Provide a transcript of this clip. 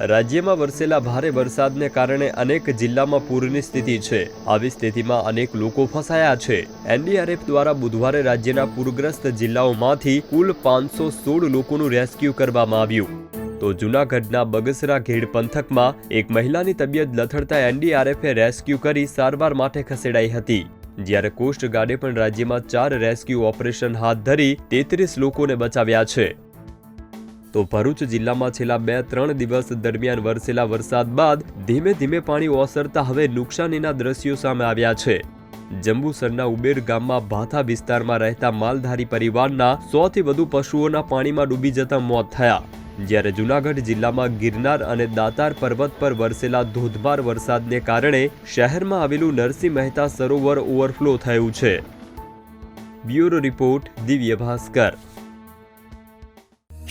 રાજ્યમાં વરસેલા ભારે વરસાદને કારણે અનેક જિલ્લામાં પૂરની સ્થિતિ છે. આવી સ્થિતિમાં અનેક લોકો ફસાયા છે. એનડીઆરએફ દ્વારા બુધવારે રાજ્યના પૂરગ્રસ્ત જિલ્લાઓમાંથી કુલ પાંચસો સોળ લોકોનું રેસ્ક્યુ કરવામાં આવ્યું. તો જૂનાગઢના બગસરા ઘેડ પંથકમાં એક મહિલાની તબિયત લથડતા એનડીઆરએફે રેસ્ક્યુ કરી સારવાર માટે ખસેડાઈ હતી. જ્યારે કોસ્ટગાર્ડે પણ રાજ્યમાં ચાર રેસ્ક્યુ ઓપરેશન હાથ ધરી તેત્રીસ લોકોને બચાવ્યા છે. તો ભરૂચ જિલ્લામાં છેલ્લા બે ત્રણ દિવસ દરમિયાન વરસેલા વરસાદ બાદ ધીમે ધીમે પાણી ઓસરતા હવે નુકસાનીના દ્રશ્યો સામે આવ્યા છે. જંબુસરના ઉબેર ગામમાં ભાથા વિસ્તારમાં રહેતા માલધારી પરિવારના સોથી વધુ પશુઓના પાણીમાં ડૂબી જતા મોત થયા. જ્યારે જૂનાગઢ જિલ્લામાં ગિરનાર અને દાતાર પર્વત પર વરસેલા ધોધમાર વરસાદને કારણે શહેરમાં આવેલું નરસિંહ મહેતા સરોવર ઓવરફ્લો થયું છે. Bureau report Divya Bhaskar